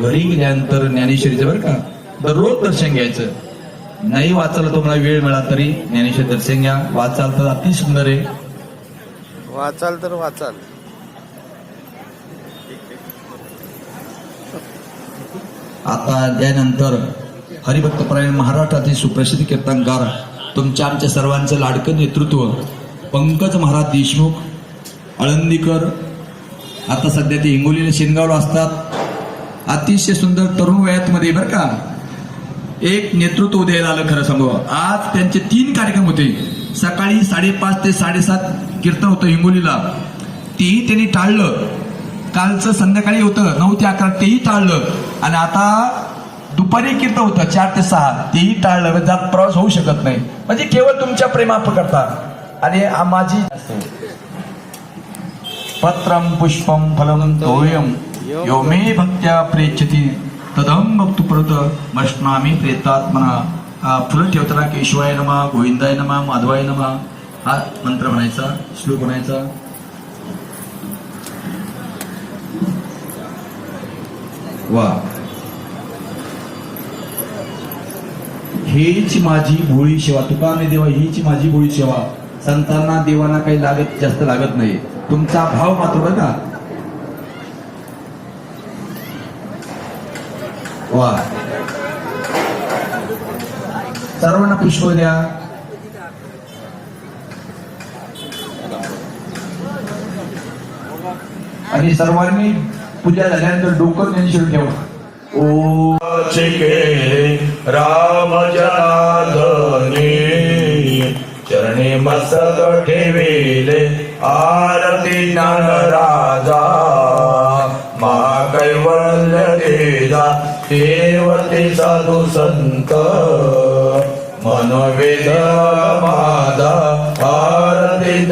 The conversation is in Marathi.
घरी गेल्यानंतर ज्ञानेश्वरीचं बरं का? दररोज दर्शन घ्यायचं. नाही वाचायला तुम्हाला वेळ मिळाला तरी ज्ञानेश्वर दर्शन घ्या. वाचाल तर अति सुंदर आहे. वाचाल तर वाचाल. आता त्यानंतर हरिभक्तपरायण महाराष्ट्रातील सुप्रसिद्ध कीर्तनकार तुमच्या आमच्या सर्वांचं लाडकं नेतृत्व पंकज महाराज देशमुख आळंदीकर आता सध्या ते हिंगोलीला शेनगावला असतात अतिशय सुंदर तरुण वयातमध्ये बरं का? एक नेतृत्व उदयाला आलं खरं सांगू. आज त्यांचे तीन कार्यक्रम होते. सकाळी साडेपाच ते साडेसात कीर्तन होतं हिंगोलीला. तेही त्यांनी टाळलं. कालचं संध्याकाळी होतं नऊ ते अकरा तेही टाळलं. आणि आता दुपारी कीर्तन होतं चार ते सहा तेही टाळलं. म्हणजे जात प्रवास होऊ शकत नाही. म्हणजे केवळ तुमच्या प्रेमाप करता आणि माझी पत्रम पुष्पम फलम तोयम यो मे भक्त्या प्रेक्षती तदम भक्तु परत मष्णामी प्रेतात्मना. फुलं ठेवताना केशवाय नमा गोविंदाय नमा माधवाय नमा. हा मंत्र म्हणायचा श्लोक म्हणायचा. वा. हेच माझी भोळी सेवा. तुकाने देवा हीच माझी भोळी सेवा. संतांना देवांना काही लागत जास्त लागत नाही. तुमचा भाव मात्र बघा वा. सर्वांना पुष्प द्या. आणि सर्वांनी पूजा झाल्यानंतर डोकं त्यांनी ठेवा. ओ. केले राम जनार्दने चरणी मस्तक ठेविले आरती ज्ञान राजा महाकैवल्य देदा देवते साधू संत मनोवेद माझा आरती